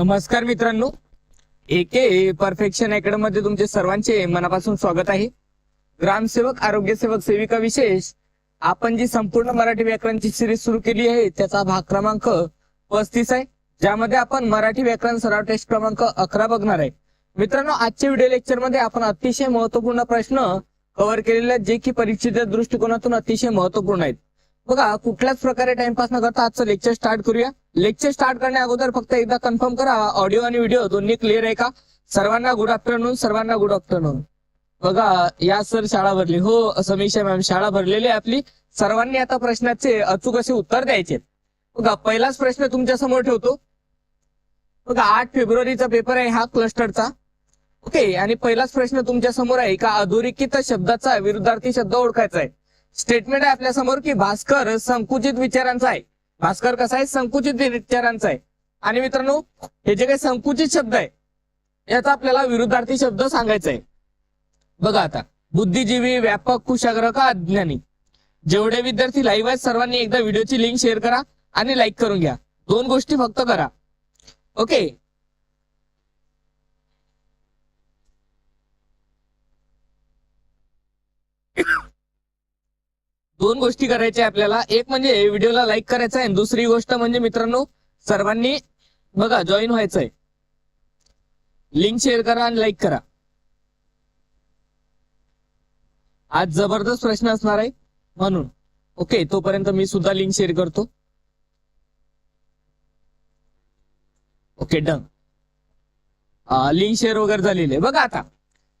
नमस्कार मित्रांनो. एके परफेक्शन अकॅडमी मध्ये तुमचे सर्वांचे मनापासून स्वागत आहे. ग्रामसेवक आरोग्यसेवक सेविका विशेष आपण जी संपूर्ण मराठी व्याकरणची सिरीज सुरू केली आहे त्याचा भाग क्रमांक पस्तीस आहे. ज्यामध्ये आपण मराठी व्याकरण सराव टेस्ट क्रमांक अकरा बघणार आहे. मित्रांनो आजच्या व्हिडिओ लेक्चरमध्ये आपण अतिशय महत्त्वपूर्ण प्रश्न कव्हर केलेले जे की परीक्षेच्या दृष्टिकोनातून अतिशय महत्त्वपूर्ण आहेत. बघा कुठल्याच प्रकारे टाइमपास न करता आजचं लेक्चर स्टार्ट करूया. लेक्चर स्टार्ट करण्या अगोदर फक्त एकदा कन्फर्म करा ऑडिओ आणि व्हिडिओ दोन्ही क्लिअर आहे का? सर्वांना गुड आफ्टरनून सर्वांना गुड आफ्टरनून बघा या सर शाळा भरली. हो समीक्षा मॅम शाळा भरलेली आहे आपली. सर्वांनी आता प्रश्नाचे अचूक असे उत्तर द्यायचे. बघा पहिलाच प्रश्न तुमच्यासमोर ठेवतो. बघा आठ फेब्रुवारीचा पेपर आहे हा क्लस्टरचा ओके आणि पहिलाच प्रश्न तुमच्यासमोर आहे का? अधोरेखित शब्दाचा विरुद्धार्थी शब्द ओळखायचा आहे. स्टेटमेंट आहे आपल्यासमोर की भास्कर संकुचित विचारांचा आहे. भास्कर कसा आहे? संकुचित विचारांचा आहे. आणि मित्रांनो हे जे काही संकुचित शब्द आहे याचा आपल्याला विरुद्धार्थी शब्द सांगायचा आहे. बघा आता बुद्धिजीवी व्यापक कुशाग्र का अज्ञानी? जेवढे विद्यार्थी लाईव्ह आहेत सर्वांनी एकदा व्हिडिओची लिंक शेअर करा आणि लाईक करून घ्या. दोन गोष्टी फक्त करा. ओके दोन गोष्टी करायच्या आपल्याला. एक म्हणजे व्हिडिओला लाईक करायचा आहे दुसरी गोष्ट म्हणजे मित्रांनो सर्वांनी बघा जॉईन व्हायचंय. लिंक शेअर करा आणि लाईक करा. आज जबरदस्त प्रश्न असणार आहे म्हणून. ओके तोपर्यंत मी सुद्धा लिंक शेअर करतो. ओके डन लिंक शेअर वगैरे झालेले. बघा आता.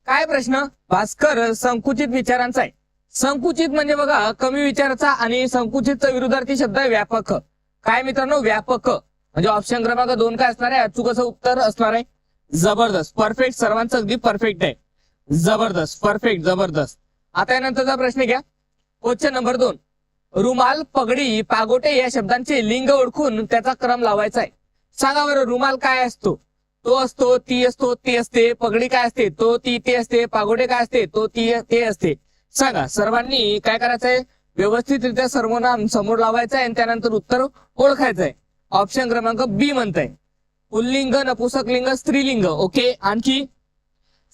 काय प्रश्न? भास्कर संकुचित विचारांचा आहे. संकुचित म्हणजे बघा कमी विचाराचा आणि संकुचितचा विरुद्धार्थी शब्द आहे व्यापक. काय मित्रांनो? व्यापक. म्हणजे ऑप्शन क्रमांक दोन काय असणार आहे? अचूक असं उत्तर असणार आहे. जबरदस्त. परफेक्ट सर्वांचं अगदी परफेक्ट आहे. जबरदस्त. परफेक्ट जबरदस्त. आता यानंतरचा प्रश्न घ्या. क्वेश्चन नंबर दोन. रुमाल पगडी पागोटे या शब्दांचे लिंग ओळखून त्याचा क्रम लावायचा आहे. सांगा बरं रुमाल काय असतो? तो असतो ती असतो ती असते पगडी काय असते? तो ती ते असते पागोटे काय असते? तो ती ते असते. सांगा सर्वांनी काय करायचंय? व्यवस्थितरित्या सर्वनाम समोर लावायचं आहे आणि त्यानंतर उत्तर ओळखायचं आहे ऑप्शन क्रमांक बी म्हणताय. पुल्लिंग नपुसकलिंग स्त्रीलिंग. ओके आणखी?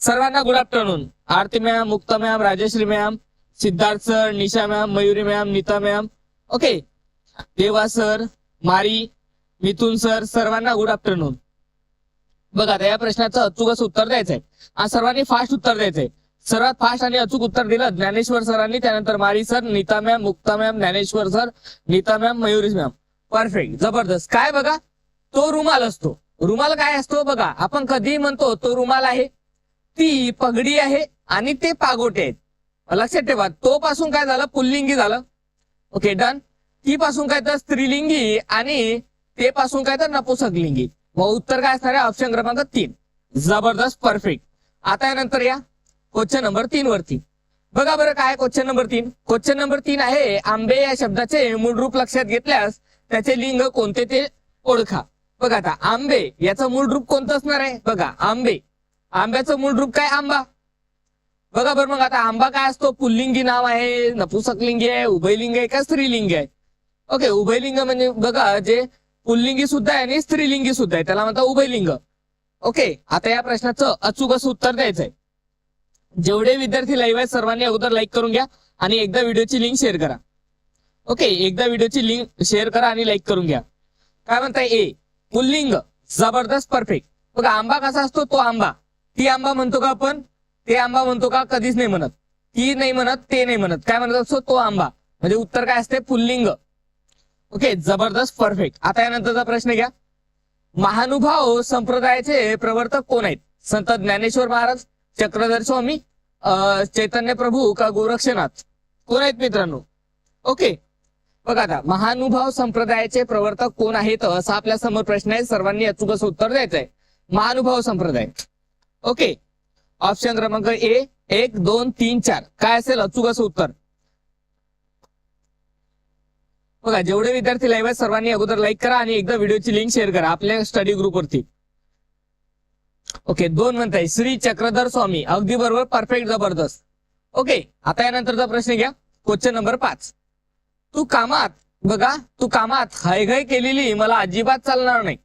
सर्वांना good afternoon Aarti ma'am Mukta ma'am Rajashree ma'am Siddharth sir Nisha ma'am Mayuri ma'am Nita ma'am okay Deva sir Mari Mithun sir सर्वांना गुड आफ्टरनून बघा आता या प्रश्नाचं अचूकच उत्तर द्यायचंय. आणि सर्वांनी फास्ट उत्तर द्यायचंय. सर्वात फास्ट आणि अचूक उत्तर दिलं ज्ञानेश्वर सरांनी त्यानंतर Mari sir Nita ma'am Mukta ma'am Dnyaneshwar sir Nita ma'am Mayuri ma'am. Perfect जबरदस्त. काय बघा? तो रुमाल असतो. रुमाल काय असतो बघा? आपण कधी म्हणतो तो रुमाल आहे ती पगडी आहे आणि ते पागोटे आहेत. लक्षात ठेवा तो पासून काय झालं? पुल्लिंगी झालं. ओके डन ती पासून काय तर स्त्रीलिंगी आणि ते पासून काय तर नपुसकलिंगी. मग उत्तर काय असणार आहे? ऑप्शन क्रमांक तीन. जबरदस्त. परफेक्ट आता यानंतर या. क्वेश्चन नंबर तीन वरती. बघा बरं काय क्वेश्चन नंबर तीन. क्वेश्चन नंबर तीन आहे आंबे या शब्दाचे मूळ रूप लक्षात घेतल्यास त्याचे लिंग कोणते ते ओळखा. बघा आता आंबे याचं मूळ रूप कोणतं असणार आहे? बघा आंबे. आंब्याचं मूळ रूप काय? आंबा. बघा बरं मग आता आंबा काय असतो? पुल्लिंगी नाव आहे नपुसकलिंगी आहे उभयलिंग आहे का स्त्रीलिंग आहे? ओके उभयलिंग म्हणजे बघा जे पुल्लिंगी सुद्धा आहे आणि स्त्रीलिंगी सुद्धा आहे. त्याला म्हणतात उभयलिंग. ओके आता या प्रश्नाचं अचूक असं उत्तर द्यायचंय. जेवढे विद्यार्थी लाईव्ह आहेत सर्वांनी अगोदर लाईक करून घ्या आणि एकदा व्हिडिओची लिंक शेअर करा. ओके एकदा व्हिडिओची लिंक शेअर करा आणि लाईक करून घ्या. काय म्हणताय ए पुल्लिंग जबरदस्त परफेक्ट बघा आंबा कसा असतो? तो आंबा. ती आंबा म्हणतो का आपण? ते आंबा म्हणतो का? कधीच नाही म्हणत. ती नाही म्हणत ते नाही म्हणत. काय म्हणत असतो? तो आंबा. म्हणजे उत्तर काय असते? पुल्लिंग. ओके जबरदस्त परफेक्ट आता यानंतरचा प्रश्न घ्या. महानुभाव संप्रदायाचे प्रवर्तक कोण आहेत? संत ज्ञानेश्वर महाराज चक्रधर स्वामी चैतन्य प्रभू का गोरक्षनाथ? कोण आहेत मित्रांनो? ओके. बघा आता महानुभाव संप्रदायाचे प्रवर्तक कोण आहेत असा आपल्यासमोर प्रश्न आहे. सर्वांनी अचूक उत्तर द्यायचं आहे महानुभाव संप्रदाय. ओके. ऑप्शन क्रमांक ए एक दोन तीन चार. काय असेल अचूक असं उत्तर? बघा जेवढे विद्यार्थी लाईव्ह आहेत सर्वांनी अगोदर लाईक करा आणि एकदा व्हिडिओची लिंक शेअर करा. आपल्या स्टडी ग्रुपवरती ओके दोन म्हणताय श्री चक्रधर स्वामी अगदी बरोबर परफेक्ट जबरदस्त. ओके आता यानंतरचा प्रश्न घ्या. क्वेश्चन नंबर पाच. तू कामात बघा तू कामात हायघाय केलेली मला अजिबात चालणार नाही.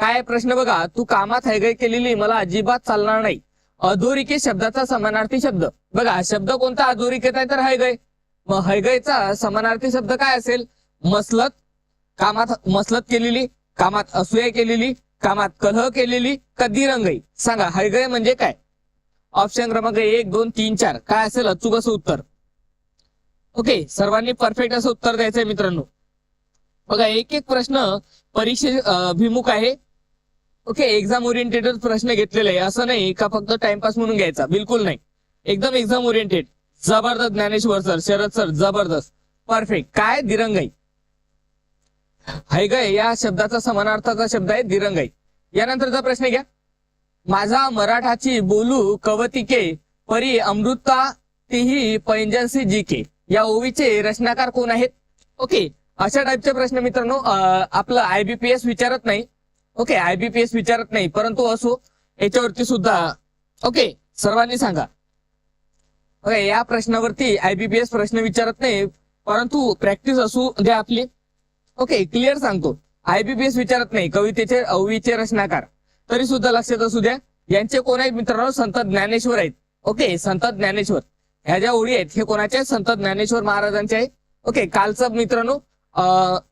काय प्रश्न बघा तू कामात हैगय केलेली मला अजिबात चालणार नाही. अधोरिके शब्दाचा समानार्थी शब्द. बघा शब्द कोणता अधोरिकेत आहे तर हैगय मग हैगयचा समानार्थी शब्द काय असेल? मसलत कामात मसलत केलेली कामात असूया केलेली कामात कलह केलेली कधी रंगई सांगा हळगय म्हणजे काय? ऑप्शन क्रमांक एक दोन तीन चार. काय असेल अचूक असं उत्तर? ओके सर्वांनी परफेक्ट असं उत्तर द्यायचंय मित्रांनो. बघा एक एक प्रश्न परीक्षे अभिमुख आहे. ओके एक्झाम ओरिएंटेड प्रश्न घेतलेले आहे. असं नाही का फक्त टाइमपास म्हणून घ्यायचा. बिलकुल नाही. एकदम एक्झाम ओरिएंटेड जबरदस्त ज्ञानेश्वर सर शरद सर जबरदस्त. परफेक्ट काय? दिरंगाई. हैगय या शब्दाचा समानार्थाचा शब्द आहे दिरंगाई. यानंतरचा प्रश्न घ्या. माझा मराठाची बोलू कवतिके परी अमृता तिही पैंजनसी जी के. या ओवीचे रचनाकार कोण आहेत? ओके अशा टाईपचे प्रश्न मित्रांनो आपलं आयबीपीएस विचारत नाही. ओके आयबीपीएस विचारत नाही परंतु असो याच्यावरती सुद्धा. ओके सर्वांनी सांगा. ओके या प्रश्नावरती आयबीपीएस प्रश्न विचारत नाही परंतु प्रॅक्टिस असू द्या आपली. ओके क्लिअर सांगतो. आयबीपीएस विचारत नाही. कवितेचे अववीचे रचनाकार. तरी सुद्धा लक्षात असू द्या यांचे कोण आहेत मित्रांनो? संत ज्ञानेश्वर आहेत. ओके संत ज्ञानेश्वर. ह्या ज्या ओळी आहेत हे कोणाचे आहेत? संत ज्ञानेश्वर महाराजांचे आहे ओके कालचा मित्रांनो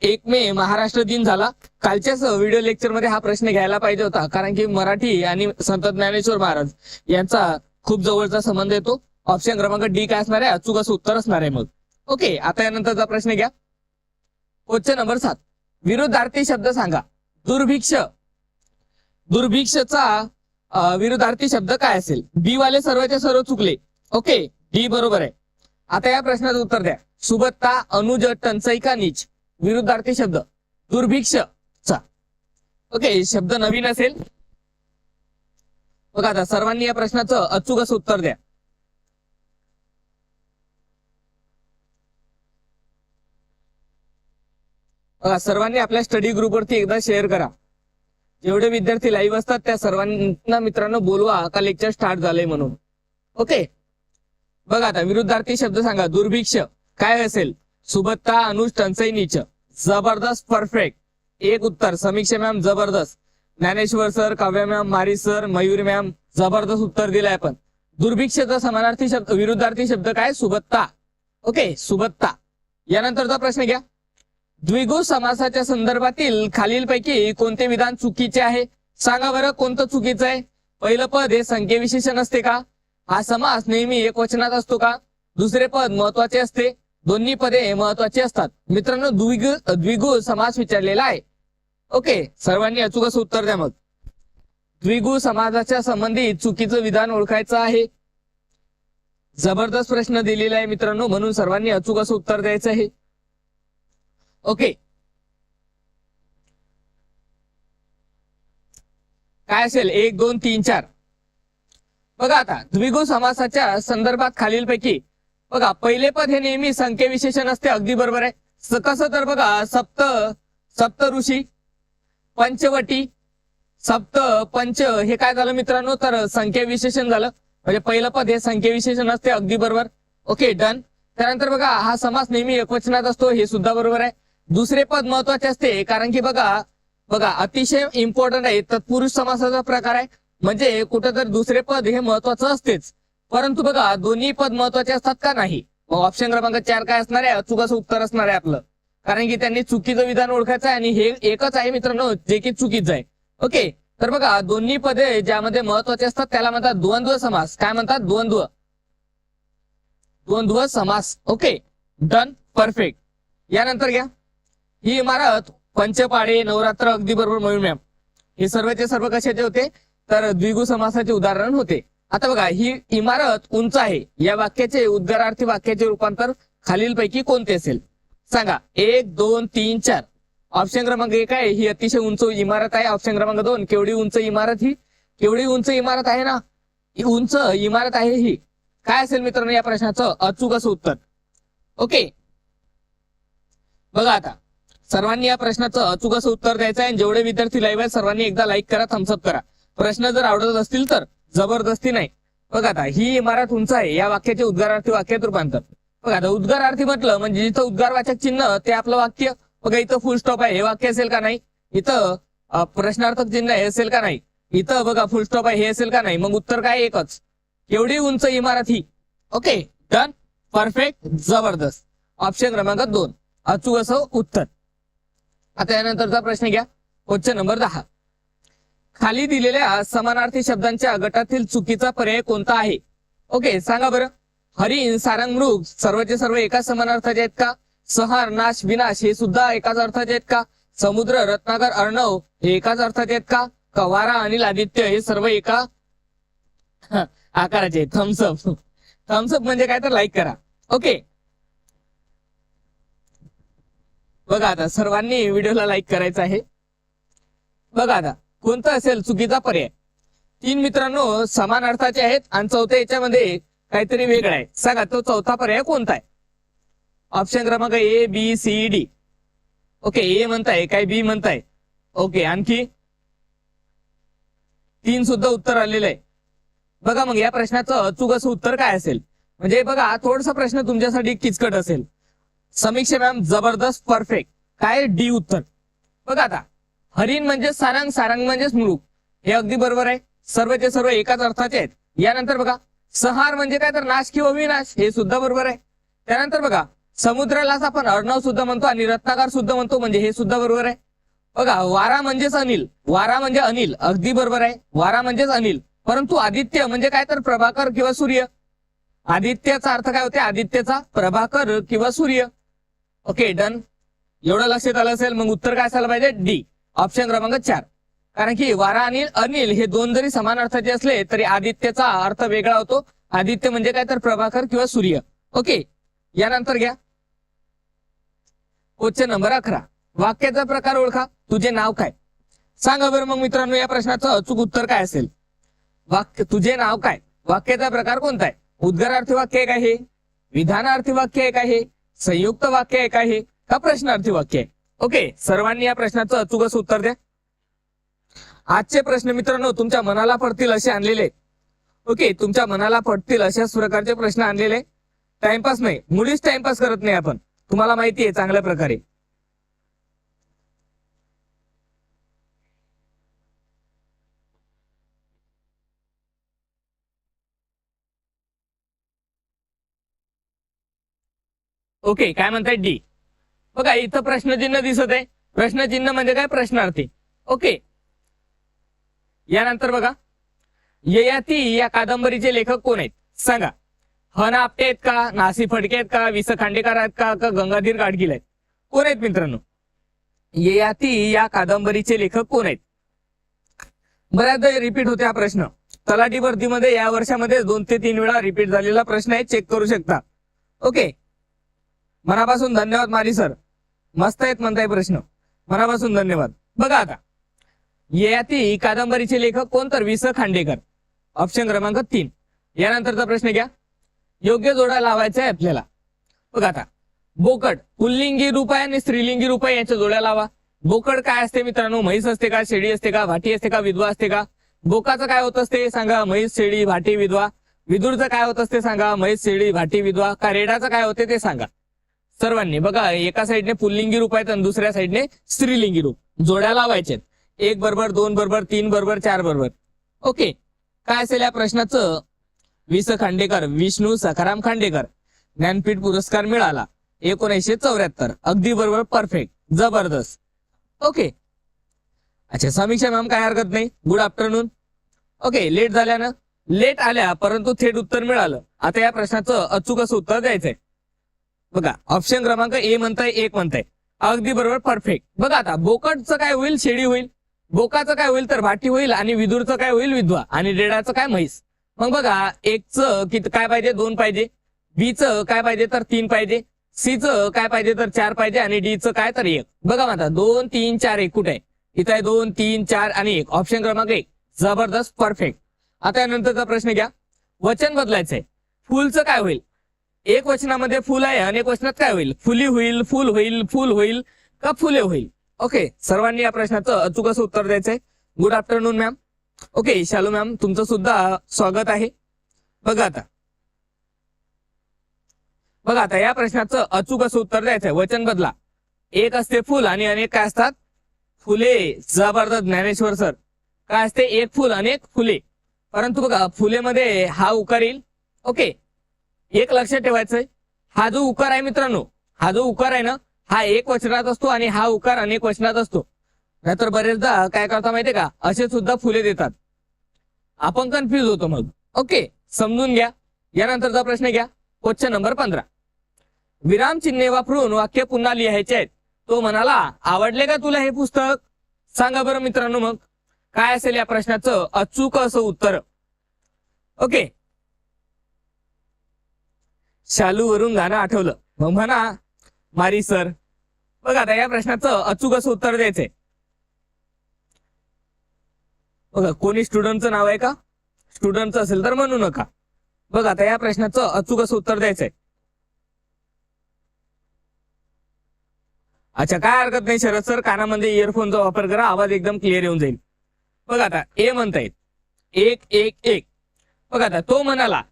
एक मे महाराष्ट्र दिन झाला. कालच्याच व्हिडिओ लेक्चरमध्ये हा प्रश्न घ्यायला पाहिजे होता. कारण की मराठी आणि संत ज्ञानेश्वर महाराज यांचा खूप जवळचा संबंध येतो. ऑप्शन क्रमांक डी काय असणार आहे? अचूक असं उत्तर असणार आहे मग. ओके आता यानंतरचा प्रश्न घ्या. क्वेश्चन नंबर सात. विरुद्धार्थी शब्द सांगा. दुर्भिक्ष. दुर्भिक्षचा विरोधार्थी विरुद्धार्थी शब्द काय असेल? बी वाले सर्वच्या सर्व चुकले. ओके डी बरोबर आहे. आता या प्रश्नाचं उत्तर द्या. सुबत्ता अनुज टंचाई का नीच. विरुद्धार्थी शब्द. दुर्भिक्ष चा ओके शब्द नवीन असेल. बघा आता सर्वांनी या प्रश्नाचं अचूक असं उत्तर द्या बघा सर्वांनी आपल्या स्टडी ग्रुपवरती एकदा शेअर करा. जेवढे विद्यार्थी लाईव्ह असतात त्या सर्वांना मित्रांनो बोलवा का लेक्चर स्टार्ट झालंय म्हणून. ओके बघा आता विरुद्धार्थी शब्द सांगा. दुर्भिक्ष. काय असेल? सुबत्ता अनुज टंचाई नीच. जबरदस्त परफेक्ट एक उत्तर. समीक्षा मॅम जबरदस्त. Dnyaneshwar sir Kavya ma'am Mari sir Mayur ma'am जबरदस्त उत्तर दिलंय आपण. दुर्भिक्षचा समानार्थी शब्द विरुद्धार्थी शब्द काय? सुबत्ता. ओके सुबत्ता. यानंतरचा प्रश्न घ्या. द्विगु समासाच्या संदर्भातील खालीलपैकी कोणते विधान चुकीचे आहे? सांगा बरं कोणतं चुकीचं आहे? पहिलं पद हे संख्येविशेषण असते का? हा समास नेहमी एक वचनात असतो का? दुसरे पद महत्त्वाचे असते. दोन्ही पदे महत्वाची असतात. मित्रांनो द्विगु द्विगु समास विचारलेला आहे. ओके सर्वांनी अचूक असं उत्तर द्या मग. द्विगु समाजाच्या संबंधित चुकीचं विधान ओळखायचं आहे. जबरदस्त प्रश्न दिलेला आहे मित्रांनो म्हणून सर्वांनी अचूक असं उत्तर द्यायचं आहे. ओके. काय असेल? एक दोन तीन चार. बघा आता द्विगु समासाच्या संदर्भात खालीलपैकी बघा पहिले पद हे नेहमी संख्येविशेषण असते अगदी बरोबर आहे. कसं तर बघा सप्त सप्त ऋषी पंचवटी सप्त पंच हे काय झालं मित्रांनो? तर संख्या विशेषण झालं. म्हणजे पहिलं पद हे संख्या विशेषण असते अगदी बरोबर. Okay done. त्यानंतर बघा हा समास नेहमी एकवचनात असतो हे सुद्धा बरोबर आहे. दुसरे पद महत्त्वाचे असते कारण की बघा बघा अतिशय इम्पॉर्टंट आहे तत्पुरुष समासाचा प्रकार आहे. म्हणजे कुठं तर दुसरे पद हे महत्वाचं असतेच. परंतु बघा दोन्ही पद महत्त्वाचे असतात का नाही? मग ऑप्शन क्रमांक चार काय असणार आहे? अचूक उत्तर असणार आहे आपलं. कारण की त्यांनी चुकीचं विधान ओळखायचं आहे आणि हे एकच आहे मित्रांनो जे की चुकीचं आहे. ओके तर बघा दोन्ही पदे ज्यामध्ये महत्त्वाचे असतात त्याला म्हणतात द्वंद्व समास. काय म्हणतात? द्वंद्व. द्वंद्व समास. ओके डन परफेक्ट यानंतर घ्या. ही इमारत पंचपाडे नवरात्र अगदी बरोबर मयूर मॅम हे सर्वचे सर्व कशाचे होते? तर द्विगु समासाचे उदाहरण होते. आता बघा ही इमारत उंच आहे. या वाक्याचे उद्गारार्थी वाक्याचे रूपांतर खालीलपैकी कोणते असेल? सांगा. एक दोन तीन चार. ऑप्शन क्रमांक एक आहे. ही अतिशय उंच इमारत आहे. ऑप्शन क्रमांक दोन केवढी उंच इमारत ही? केवढी उंच इमारत आहे ना? ही उंच इमारत आहे ही. काय असेल मित्रांनो या प्रश्नाचं? अचूक असं उत्तर. ओके. बघा आता. सर्वांनी या प्रश्नाचं अचूक असं उत्तर द्यायचं आहे आणि जेवढे विद्यार्थी लाईव्ह आहेत सर्वांनी एकदा लाईक करा थम्सअप करा. प्रश्न जर आवडत असतील तर जबरदस्ती नाही. बघा आता ही इमारत उंच आहे या वाक्याचे उद्गारार्थी वाक्यात रूपांतर. बघा आता उद्गारार्थी म्हटलं म्हणजे जिथं उद्गारवाचक चिन्ह ते आपलं वाक्य. बघा इथं फुल स्टॉप आहे हे वाक्य असेल का नाही? इथं प्रश्नार्थक चिन्ह हे असेल का नाही? इथं बघा फुल स्टॉप आहे हे असेल का नाही? मग उत्तर काय एकच? एवढी उंच इमारत ही. ओके डन परफेक्ट जबरदस्त. ऑप्शन क्रमांक दोन. अचूक असं उत्तर. आता यानंतरचा प्रश्न घ्या. क्वेश्चन नंबर दहा. खाली दिलेल्या समानार्थी शब्दांच्या गटातील चुकीचा पर्याय कोणता आहे? ओके सांगा बरं. हरिण सारंग मृग सर्वचे सर्व एकाच समानार्थाचे आहेत का? सहार नाश विनाश हे सुद्धा एकाच अर्थाचे आहेत का? समुद्र रत्नाकर अर्णव हे एकाच अर्थाचे आहेत का? कवारा अनिल आदित्य हे सर्व एका आकाराचे थम्सअप थम्सअप म्हणजे काय तर लाईक करा. ओके. बघा आता सर्वांनी व्हिडिओला लाईक करायचं आहे. बघा आता कोणता असेल चुकीचा पर्याय? तीन मित्रांनो समान अर्थाचे आहेत आणि चौथ्या याच्यामध्ये काहीतरी वेगळा आहे. सांगा तो चौथा पर्याय कोणता आहे? ऑप्शन क्रमांक A B C D okay A म्हणताय काय बी म्हणताय? ओके आणखी? तीन सुद्धा उत्तर आलेलं आहे. बघा मग या प्रश्नाचं अचूक असं उत्तर काय असेल? म्हणजे बघा थोडासा प्रश्न तुमच्यासाठी किचकट असेल. समीक्षा मॅम जबरदस्त परफेक्ट काय डी उत्तर? बघा आता. हरिण म्हणजे सारंग सारंग म्हणजेच मृग हे अगदी बरोबर आहे. सर्वचे सर्व एकाच अर्थाचे आहेत. यानंतर बघा संहार म्हणजे काय तर नाश किंवा विनाश हे सुद्धा बरोबर आहे. त्यानंतर बघा समुद्रालाच आपण अर्णव सुद्धा म्हणतो आणि रत्नाकार सुद्धा म्हणतो म्हणजे हे सुद्धा बरोबर आहे. बघा वारा म्हणजेच अनिल. वारा म्हणजे अनिल. अगदी बरोबर आहे. वारा म्हणजेच अनिल. परंतु आदित्य म्हणजे काय तर प्रभाकर किंवा सूर्य. आदित्यचा अर्थ काय होते? आदित्यचा प्रभाकर किंवा सूर्य. ओके डन एवढं लक्षात आलं असेल मग उत्तर काय असायला पाहिजे? डी ऑप्शन क्रमांक चार. कारण की वारा आणि अनिल हे दोन जरी समान अर्थाचे असले तरी आदित्यचा अर्थ वेगळा होतो. आदित्य म्हणजे काय तर प्रभाकर किंवा सूर्य. ओके यानंतर घ्या. क्वेश्चन नंबर अकरा. वाक्याचा प्रकार ओळखा. तुझे नाव काय? सांगा बरं मग मित्रांनो या प्रश्नाचं अचूक उत्तर काय असेल? वाक्य तुझे नाव काय? वाक्याचा प्रकार कोणता आहे? उद्गारार्थी वाक्य एक आहे. विधानार्थी वाक्य एक आहे. संयुक्त वाक्य आहे का प्रश्नार्थी वाक्य आहे? ओके सर्वांनी या प्रश्नाचं अचूकच उत्तर द्या. आजचे प्रश्न मित्रांनो तुमच्या मनाला पडतील असे आणलेले. ओके तुमच्या मनाला पडतील अशाच प्रकारचे प्रश्न आणलेले. टाइमपास नाही. मुळीच टाइमपास करत नाही आपण. तुम्हाला माहिती आहे चांगल्या प्रकारे. ओके काय म्हणताय डी? बघा इथं प्रश्नचिन्ह दिसत आहे. प्रश्नचिन्ह म्हणजे काय? प्रश्नार्थी. ओके. यानंतर बघा. ययाती या कादंबरीचे लेखक कोण आहेत? सांगा. हन आपटे आहेत का? नासी फडके आहेत का? विस खांडेकर आहेत का? का गंगाधीर गाडगील आहेत? कोण आहेत मित्रांनो? ययाती या कादंबरीचे लेखक कोण आहेत? बऱ्याचदा रिपीट होते हा प्रश्न. तलाठी भरतीमध्ये या वर्षामध्ये दोन ते तीन वेळा रिपीट झालेला प्रश्न आहे. चेक करू शकता. ओके. मनापासून धन्यवाद मारी सर. मस्त आहेत म्हणताय प्रश्न. मनापासून धन्यवाद. बघा आता. ययाती कादंबरीचे लेखक कोण तर वि स खांडेकर. ऑप्शन क्रमांक तीन. यानंतरचा प्रश्न घ्या. योग्य जोडा लावायचा आहे आपल्याला. बघा आता. बोकड पुल्लिंगी रूप आहे आणि स्त्रीलिंगी रूप आहे याच्या जोड्या लावा. बोकड काय असते मित्रांनो? म्हैस असते का? शेळी असते का? भाटी असते का? विधवा असते का? बोकाचं काय होत असते? सांगा. म्हैस शेळी भाटी विधवा. विदूरचं काय होत असते? सांगा. म्हैस शेळी भाटी विधवा. का रेडाचं काय होते ते सांगा. सर्वांनी. बघा एका साईडने पुल्लिंगी रूप आहेत आणि दुसऱ्या साईडने स्त्रीलिंगी रूप. जोड्या लावायचे एक बरोबर दोन बरोबर तीन बरोबर चार बरोबर. ओके. काय असेल या प्रश्नाचं? विस खांडेकर विष्णू सखाराम खांडेकर ज्ञानपीठ पुरस्कार मिळाला. एकोणीसशे चौऱ्याहत्तर. अगदी बरोबर परफेक्ट जबरदस्त. ओके. अच्छा समीक्षा मॅम काय हरकत नाही. गुड आफ्टरनून ओके लेट झाल्या ना लेट आल्या परंतु थेट उत्तर मिळालं. आता या प्रश्नाचं अचूक असं उत्तर द्यायचंय. बघा ऑप्शन क्रमांक ए म्हणताय एक म्हणताय. अगदी बरोबर परफेक्ट बघा आता बोकडचं काय होईल शेळी होईल? बोकाचं काय होईल तर भाटी होईल आणि विदूरचं काय होईल विधवा आणि रेडाचं काय म्हैस. मग बघा एकचं किती काय पाहिजे? दोन पाहिजे. बीचं काय पाहिजे तर तीन पाहिजे. सीचं काय पाहिजे तर चार पाहिजे आणि डीचं काय तर एक. बघा आता दोन तीन चार एक. कुठे? आहे इथं आहे दोन तीन चार आणि एक. ऑप्शन क्रमांक एक. जबरदस्त परफेक्ट आता यानंतरचा प्रश्न घ्या. वचन बदलायचंय. फुलचं काय होईल? एक वचनामध्ये फुल आहे अनेक वचनात काय होईल? फुली होईल फुल होईल फुल होईल का फुले होईल? ओके सर्वांनी या प्रश्नाचं अचूक असं उत्तर द्यायचंय. Good afternoon ma'am okay Shalu ma'am तुमचं सुद्धा स्वागत आहे. बघा आता. बघा आता या प्रश्नाचं अचूक असं उत्तर द्यायचंय. वचन बदला. एक असते फुल आणि अनेक काय असतात? फुले. जबरदस्त ज्ञानेश्वर सर. काय असते? एक फुल अनेक फुले. परंतु बघा फुलेमध्ये हा उकार येईल. ओके एक लक्षात ठेवायचंय. हा जो उकार आहे मित्रांनो हा जो उकार आहे ना हा एक वचनात असतो आणि हा उकार अनेक वचनात असतो. नाहीतर बरेचदा काय करता माहितीये का? असे सुद्धा फुले देतात. आपण कन्फ्युज होतो मग. ओके समजून घ्या. यानंतरचा प्रश्न घ्या. क्वेश्चन नंबर पंधरा. विराम चिन्हे वापरून वाक्य पुन्हा लिहायचे आहेत. तो म्हणाला आवडले का तुला हे पुस्तक? सांगा बरं मित्रांनो मग. काय असेल या प्रश्नाचं अचूक असं उत्तर? ओके शालू वरून गाणं आठवलं. मग म्हणा मारी सर. बघा आता या प्रश्नाचं अचूक असं उत्तर द्यायचंय. बघा कोणी स्टुडंटचं नाव आहे का? स्टुडंटचं असेल तर म्हणू नका. बघा आता या प्रश्नाचं अचूक असं उत्तर द्यायचंय. अच्छा काय हरकत नाही शरद सर कानामध्ये इयरफोनचा वापर करा आवाज एकदम क्लिअर येऊन जाईल. बघा आता ए म्हणता येईल एक एक एक. बघा आता तो म्हणाला.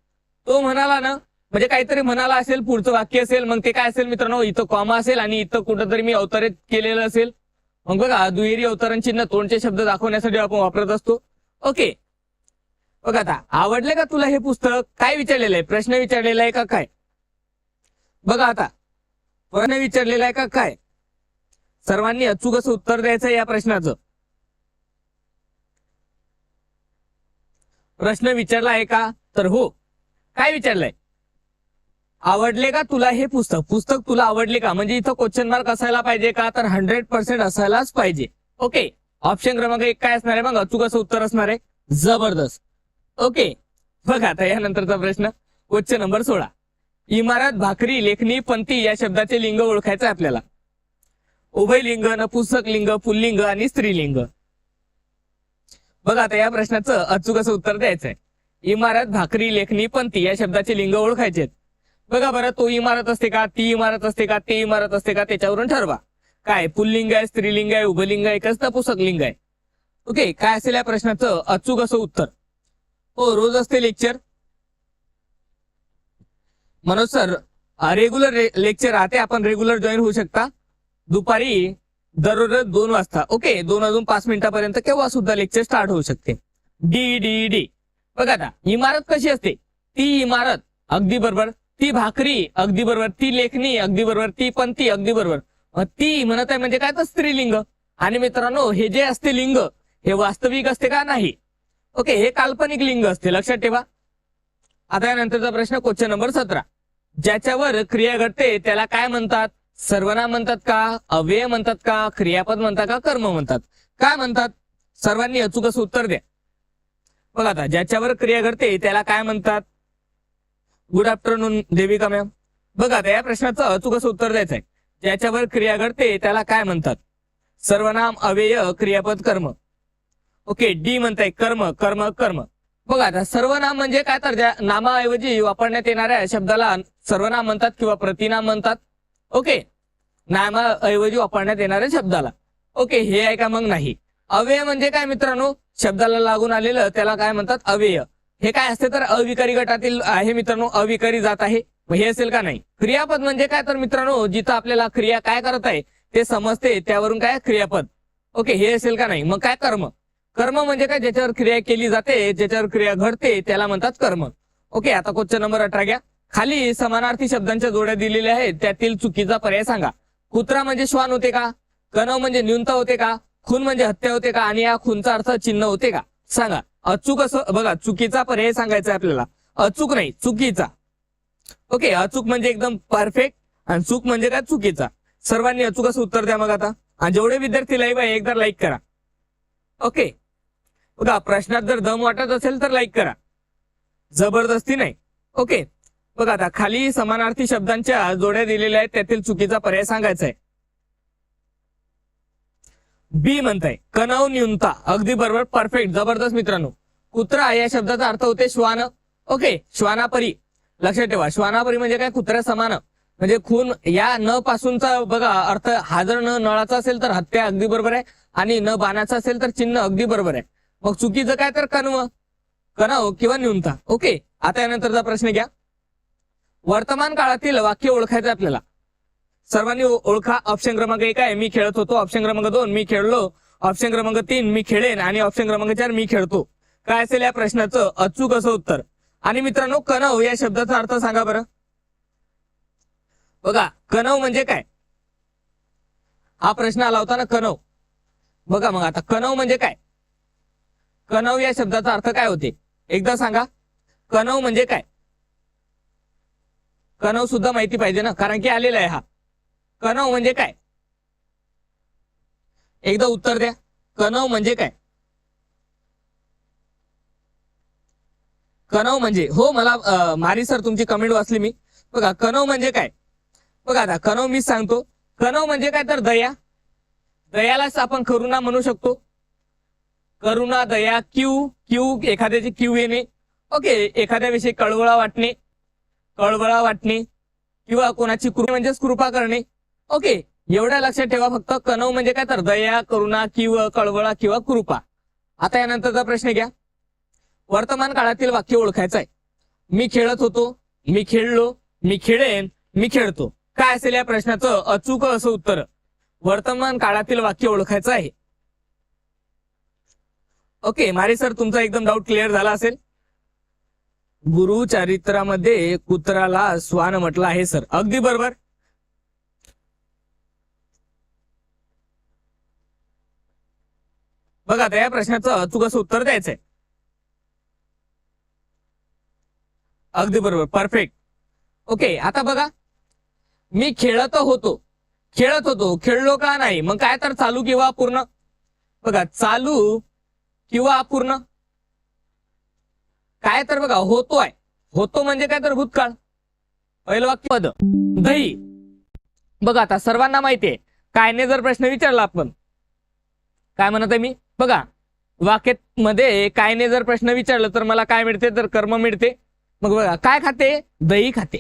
तो म्हणाला ना म्हणजे काहीतरी म्हणाला असेल पुढचं वाक्य असेल मग ते काय असेल मित्रांनो? इथं कॉमा असेल आणि इथं कुठंतरी मी अवतरित केलेलं असेल. मग बघा दुहेरी अवतरण चिन्ह तोंडचे शब्द दाखवण्यासाठी आपण वापरत असतो. ओके. बघ आता आवडले का तुला हे पुस्तक? काय विचारलेलं आहे? प्रश्न विचारलेला आहे का काय? बघा आता प्रश्न विचारलेला आहे का काय? सर्वांनी अचूक असं उत्तर द्यायचं या प्रश्नाचं. प्रश्न विचारला आहे का? तर हो. काय विचारलंय? आवडले का तुला हे पुस्तक? पुस्तक तुला आवडले का? म्हणजे इथं क्वेश्चन मार्क असायला पाहिजे का? तर हंड्रेड पर्सेंट असायलाच पाहिजे. ओके ऑप्शन क्रमांक एक काय असणार आहे मग अचूक असं उत्तर असणार आहे? जबरदस्त. ओके बघा आता यानंतरचा प्रश्न. क्वेश्चन नंबर सोळा. इमारत भाकरी लेखणी पंथी या शब्दाचे लिंग ओळखायचं आहे आपल्याला. उभयलिंग नपुस्तक लिंग पुल्लिंग आणि स्त्रीलिंग. बघा आता या प्रश्नाचं अचूक असं उत्तर द्यायचं आहे इमारत भाकरी लेखणी पंथी या शब्दाचे लिंग ओळखायचे आहेत बघा बरं तो इमारत असते का ती इमारत असते का ते इमारत असते का त्याच्यावरून ठरवा. काय पुल्लिंग आहे स्त्रीलिंग आहे उभलिंग आहे कसं पुसकलिंग आहे? ओके काय असेल या प्रश्नाचं? अचूक असं उत्तर. हो रोज असते lecture. Manoj sir regular lecture राहते आपण रेग्युलर जॉईन होऊ शकता. दुपारी दररोज दोन वाजता. ओके दोन वाजून पाच मिनिटापर्यंत केव्हा सुद्धा लेक्चर स्टार्ट होऊ शकते. D D D. बघा आता इमारत कशी असते? ती इमारत अगदी बरोबर ती भाकरी अगदी बरोबर. ती लेखणी अगदी बरोबर. ती पंथी अगदी बरोबर. ती म्हणत आहे म्हणजे काय तर स्त्रीलिंग. आणि मित्रांनो हे जे असते लिंग हे वास्तविक असते का नाही? ओके हे काल्पनिक लिंग असते. लक्षात ठेवा. आता यानंतरचा प्रश्न क्वेश्चन नंबर सतरा. ज्याच्यावर क्रिया घडते त्याला काय म्हणतात? सर्वनाम म्हणतात का? अव्यय म्हणतात का? क्रियापद म्हणतात का? कर्म म्हणतात. काय म्हणतात? सर्वांनी अचूक असं उत्तर द्या. बघा आता ज्याच्यावर क्रिया घडते त्याला काय म्हणतात? गुड आफ्टरनून देविका मॅम बघा आता या प्रश्नाचं अचूक असं उत्तर द्यायचं आहे ज्याच्यावर क्रिया घडते त्याला काय म्हणतात? सर्वनाम अव्यय क्रियापद कर्म. ओके डी म्हणताय कर्म कर्म कर्म. बघा आता सर्वनाम म्हणजे काय तर ज्या नामाऐवजी वापरण्यात येणाऱ्या शब्दाला सर्वनाम म्हणतात किंवा प्रतिनाम म्हणतात. ओके नामाऐवजी वापरण्यात येणाऱ्या शब्दाला. ओके हे आहे का मग नाही? अव्यय म्हणजे काय मित्रांनो? शब्दाला लागून आलेलं त्याला काय म्हणतात? अव्यय. हे काय असते तर अविकारी गटातील आहे मित्रांनो अविकारी जात आहे. हे असेल का नाही? क्रियापद म्हणजे काय? तर मित्रांनो जिथं आपल्याला क्रिया काय करत आहे ते समजते त्यावरून काय? क्रियापद. ओके हे असेल का नाही? मग काय कर्म? कर्म म्हणजे काय? ज्याच्यावर क्रिया केली जाते ज्याच्यावर क्रिया घडते त्याला म्हणतात कर्म. ओके आता क्वेश्चन नंबर अठरा घ्या. खाली समानार्थी शब्दांच्या जोड्या दिलेल्या आहेत त्यातील चुकीचा पर्याय सांगा. कुत्रा म्हणजे श्वान होते का? कणव म्हणजे न्यूनता होते का? खून म्हणजे हत्या होते का? आणि या खूनचा अर्थ चिन्ह होते का? सांगा. अचूक असं बघा चुकीचा पर्याय सांगायचा आहे आपल्याला. अचूक नाही चुकीचा. ओके अचूक म्हणजे एकदम परफेक्ट आणि चूक म्हणजे काय? चुकीचा. सर्वांनी अचूक असं उत्तर द्या मग आता. आणि जेवढे विद्यार्थी लाईव्ह आहे एकदा लाईक करा. ओके. बघा प्रश्नात जर दम वाटत असेल तर लाईक करा. जबरदस्ती नाही. ओके. बघा आता खाली समानार्थी शब्दांच्या जोड्या दिलेल्या आहेत त्यातील चुकीचा पर्याय सांगायचा आहे. बी म्हणताय. कणव न्यूनता. अगदी बरोबर. परफेक्ट जबरदस्त मित्रांनो. कुत्रा या शब्दाचा अर्थ होते श्वान. ओके श्वानापरी. लक्षात ठेवा. श्वानापरी म्हणजे काय? कुत्र्या समान. म्हणजे खून या न पासूनचा बघा अर्थ हा जर न नळाचा असेल तर हत्या अगदी बरोबर आहे. आणि न बाणाचा असेल तर चिन्ह अगदी बरोबर आहे. मग चुकीचं काय तर कणव. कणव किंवा न्यूनता. ओके आता यानंतरचा प्रश्न घ्या. वर्तमान काळातील वाक्य ओळखायचं आपल्याला. सर्वांनी ओळखा. ऑप्शन क्रमांक एक आहे मी खेळत होतो. ऑप्शन क्रमांक दोन मी खेळलो. ऑप्शन क्रमांक तीन मी खेळेन. आणि ऑप्शन क्रमांक चार मी खेळतो. काय असेल या प्रश्नाचं? अचूक असं उत्तर. आणि मित्रांनो कणव या शब्दाचा अर्थ सांगा बरं. बघा कणव म्हणजे काय? हा प्रश्न आला होता ना कणव. बघा मग आता कणव म्हणजे काय? कणव या शब्दाचा अर्थ काय होते? एकदा सांगा. कणव म्हणजे काय? कणव सुद्धा माहिती पाहिजे ना कारण की आलेला आहे हा. कणव म्हणजे काय? एकदा उत्तर द्या. कणव म्हणजे काय? कणव म्हणजे हो मला मारी सर तुमची कमेंट वाचली मी. बघा कणव म्हणजे काय? बघा आता कणव मीच सांगतो. कणव म्हणजे काय तर दया. दयालाच आपण करुणा म्हणू शकतो. करुणा दया क्यू क्यू एखाद्याची क्यू येणे. ओके एखाद्याविषयी कळवळा वाटणे. कळवळा वाटणे. किंवा कोणाची कृपा म्हणजेच कृपा करणे. ओके एवढ्या लक्षात ठेवा फक्त. कणव म्हणजे काय तर दया करुणा किंवा कळवळा किंवा कृपा. आता यानंतरचा प्रश्न घ्या. वर्तमान काळातील वाक्य ओळखायचं आहे मी खेळत होतो मी खेळलो मी खेळेन मी खेळतो. काय असेल या प्रश्नाचं अचूक असं उत्तर? वर्तमान काळातील वाक्य ओळखायचं आहे. ओके मारे सर तुमचा एकदम डाऊट क्लिअर झाला असेल. गुरु चरित्रामध्ये कुत्राला स्वान म्हटलं आहे सर. अगदी बरोबर. बघा आता या प्रश्नाचं अचूक असं उत्तर द्यायचंय. अगदी बरोबर परफेक्ट ओके आता बघा. मी खेळत होतो. खेळत होतो खेळलो का नाही? मग काय तर चालू किंवा अपूर्ण? बघा चालू किंवा अपूर्ण? काय तर बघा होतोय होतो म्हणजे काय तर भूतकाळ. पहिलं वाक्य पद. दही. बघा आता सर्वांना माहितीये कायने जर प्रश्न विचारला आपण? काय म्हणत आहे मी? बघा वाक्यात मध्ये कायने जर प्रश्न विचारलं तर मला काय मिळते? तर कर्म मिळते. मग बघा काय खाते? दही खाते.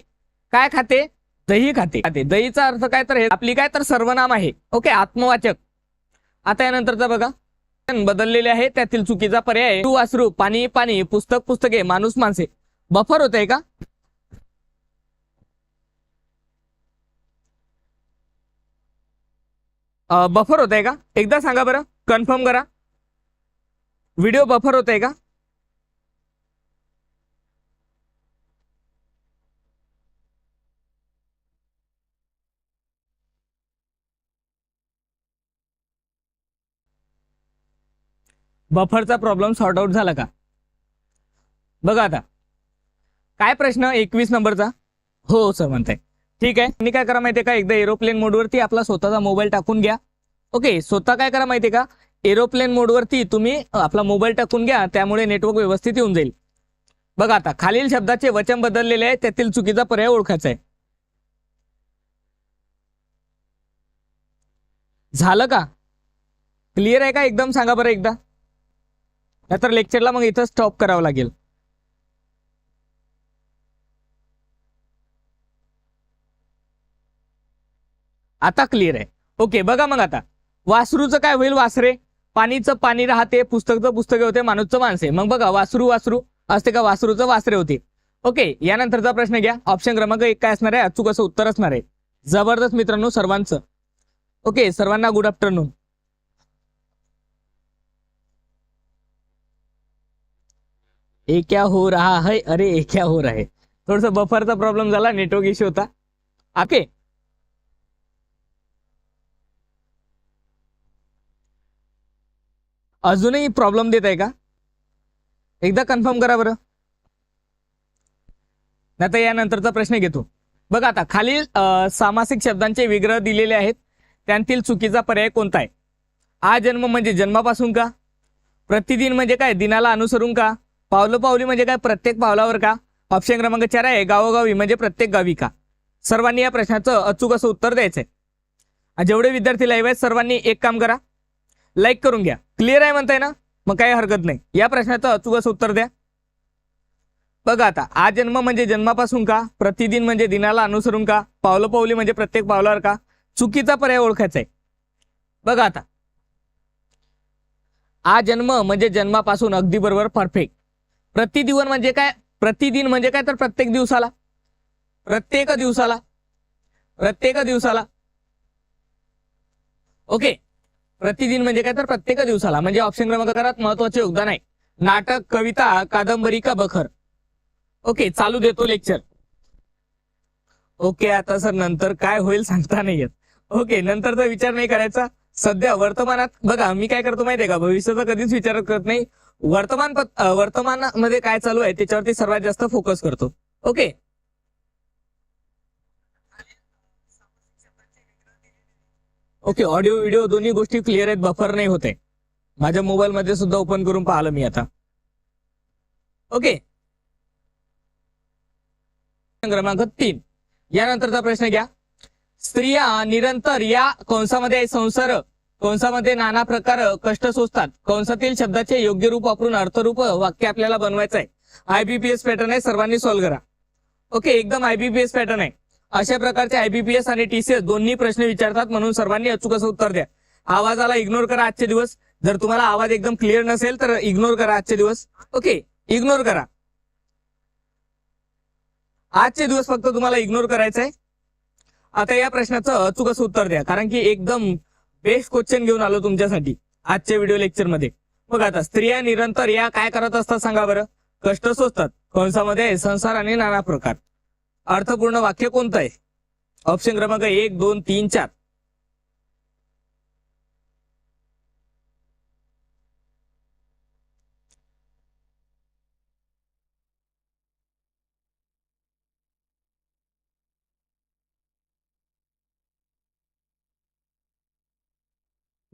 काय खाते? दही खाते. खाते. दहीचा अर्थ काय तर हे आपली काय तर सर्वनाम आहे. ओके आत्मवाचक. आता यानंतरचा बघा बदललेले आहे त्यातील चुकीचा पर्याय तू वासरू पाणी पाणी पुस्तक पुस्तके माणूस माणसे. बफर होत आहे का बफर होत आहे का? एकदा सांगा बरं. कन्फर्म करा. व्हिडिओ बफर होत आहे का? बफरचा प्रॉब्लेम सॉर्ट आउट झाला का? बघा आता. काय प्रश्न? एकवीस नंबरचा? हो सर म्हणताय. ठीक आहे. मी काय करा माहितीये का? एकदा एरोप्लेन मोडवरती आपला स्वतःचा मोबाईल टाकून घ्या. ओके स्वतः काय करा माहितीये का? एरोप्लेन मोडवरती तुम्ही आपला मोबाईल टाकून घ्या त्यामुळे नेटवर्क व्यवस्थित येऊन जाईल. बघा आता खालील शब्दाचे वचन बदललेले आहे त्यातील चुकीचा पर्याय ओळखायचा आहे. झालं का? क्लिअर आहे का? एकदम सांगा बरं एकदा. नाहीतर लेक्चरला मग इथं स्टॉप करावं लागेल. आता क्लिअर आहे. ओके बघा मग आता. वासरूचं काय होईल वासरे? पाणीचं पाणी राहते पुस्तकचं पुस्तके होते माणूसचं माणसे. मग बघा वासरू वासरू असते का? वासरूचं वासरे होते. ओके यानंतरचा प्रश्न घ्या. ऑप्शन क्रमांक एक काय असणार आहे? अचूक असं उत्तर असणार आहे. जबरदस्त मित्रांनो सर्वांचं. ओके सर्वांना गुड आफ्टरनून ए क्या हो रहा है? अरे ए क्या हो रहा है? थोडस बफरचा प्रॉब्लेम झाला नेटवर्क इश्यू होता. ओके अजूनही प्रॉब्लेम देत आहे का? एकदा कन्फर्म करा बरं. नाही तर यानंतरचा प्रश्न घेतो. बघा आता खालील सामासिक शब्दांचे विग्रह दिलेले आहेत. त्यांतील चुकीचा पर्याय कोणता आहे? आ जन्म म्हणजे जन्मापासून का? प्रतिदिन म्हणजे काय? दिनाला अनुसरून का? पावलोपावली म्हणजे काय? प्रत्येक पावलावर का? ऑप्शन क्रमांक चार आहे गावोगावी म्हणजे प्रत्येक गावी का? सर्वांनी या प्रश्नाचं अचूक असं उत्तर द्यायचं आहे जेवढे विद्यार्थी लाईव्ह आहेत सर्वांनी एक काम करा. लाईक करून घ्या. क्लिअर आहे म्हणताय ना? मग काही हरकत नाही. या प्रश्नाचं अचूकच उत्तर द्या. बघा आता आजन्म म्हणजे जन्मापासून का? प्रतिदिन म्हणजे दिनाला अनुसरून का? पावलोपावली म्हणजे प्रत्येक पावलावर का? चुकीचा पर्याय ओळखायचा आहे. बघा आता. आजन्म जन्म म्हणजे जन्मापासून अगदी बरोबर परफेक्ट प्रतिदिवन म्हणजे काय? प्रतिदिन म्हणजे काय तर प्रत्येक दिवसाला? प्रत्येक दिवसाला? प्रत्येक दिवसाला? ओके प्रतिदिन म्हणजे काय तर प्रत्येक दिवसाला. म्हणजे ऑप्शन क्रमांक करात महत्त्वाचे योगदान आहे. नाटक कविता कादंबरी का बखर? ओके चालू देतो लेक्चर ओके आता सर नंतर काय होईल सांगता नाही येत. ओके नंतरचा विचार नाही करायचा. सध्या वर्तमानात बघा मी काय करतो माहितीये का? भविष्याचा कधीच विचार करत नाही. वर्तमान वर्तमानामध्ये काय चालू आहे त्याच्यावरती सर्वात जास्त फोकस करतो. ओके ओके ऑडिओ व्हिडिओ दोन्ही गोष्टी क्लिअर आहेत बफर नाही होते माझ्या मोबाईल मध्ये सुद्धा ओपन करून पाहिलं मी आता. ओके. क्रमांक तीन. यानंतरचा प्रश्न घ्या. स्त्रिया निरंतर या कंसामध्ये संसार कंसामध्ये नाना प्रकार कष्ट सोसतात. कंसातील शब्दाचे योग्य रूप वापरून अर्थरूप वाक्य आपल्याला बनवायचं आहे आयबीपीएस पॅटर्न आहे सर्वांनी सॉल्व्ह करा. ओके एकदम आयबीपीएस पॅटर्न आहे. अशा प्रकारचे आयबीपीएस आणि टीसीएस दोन्ही प्रश्न विचारतात म्हणून सर्वांनी अचूक असं उत्तर द्या. आवाजाला इग्नोर करा आजचे दिवस. जर तुम्हाला आवाज एकदम क्लिअर नसेल तर इग्नोर करा आजचे दिवस. ओके इग्नोर करा. आजचे दिवस फक्त तुम्हाला इग्नोर करायचं आहे आता या प्रश्नाचं अचूक असं उत्तर द्या. कारण की एकदम बेस्ट क्वेश्चन घेऊन आलो तुमच्यासाठी आजच्या व्हिडिओ लेक्चरमध्ये. बघा आता स्त्रिया निरंतर या काय करत असतात सांगा बरं. कष्ट सोसतात. कंसामध्ये संसार आणि नाना प्रकार. अर्थपूर्ण वाक्य कोणतं आहे? ऑप्शन क्रमांक एक दोन तीन चार.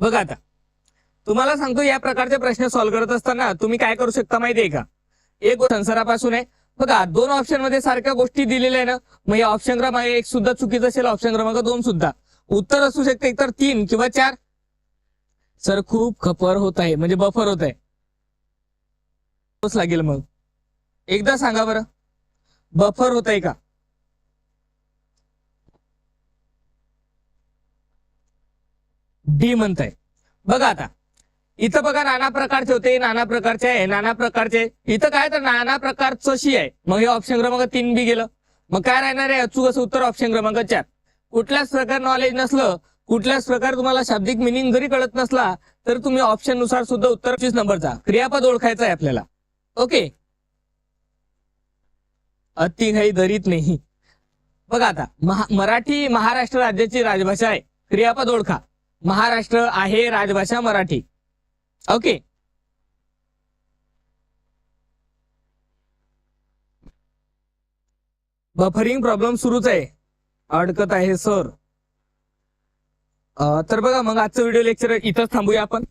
बघा आता. तुम्हाला सांगतो या प्रकारचे प्रश्न सॉल्व्ह करत असताना तुम्ही काय करू शकता माहितीये का? एक गोष्ट संसारापासून आहे बघा दोन ऑप्शनमध्ये सारख्या गोष्टी दिलेल्या आहे ना मग या ऑप्शन क्रमांक एक सुद्धा चुकीचं असेल ऑप्शन क्रमांक दोन सुद्धा. उत्तर असू शकते एकतर तीन किंवा चार. सर खूप खपर होत आहे म्हणजे बफर होत आहे लागेल मग? एकदा सांगा बरं. बफर होत आहे का? डी म्हणताय. बघा आता. इथं बघा नाना प्रकारचे होते नाना प्रकारचे आहे नाना प्रकारचे. इथं काय तर नाना प्रकारचं शी आहे. मग हे ऑप्शन क्रमांक तीन बी गेलं. मग काय राहणार आहे? अचूक असं उत्तर ऑप्शन क्रमांक चार. कुठल्याच प्रकार नॉलेज नसलं कुठल्याच प्रकार तुम्हाला शाब्दिक मिनिंग जरी कळत नसला तर तुम्ही ऑप्शननुसार सुद्धा उत्तर पंचवीस नंबरचा क्रियापद ओळखायचा आहे आपल्याला. ओके? अति घाई दरीत नाही. बघा आता महा- मराठी महाराष्ट्र राज्याची राजभाषा आहे. क्रियापद ओळखा. महाराष्ट्र आहे राजभाषा मराठी. ओके बफरिंग प्रॉब्लेम सुरूच आहे. अडकत आहे सर तर बघा मग आजचं व्हिडिओ लेक्चर इथंच थांबूया आपण.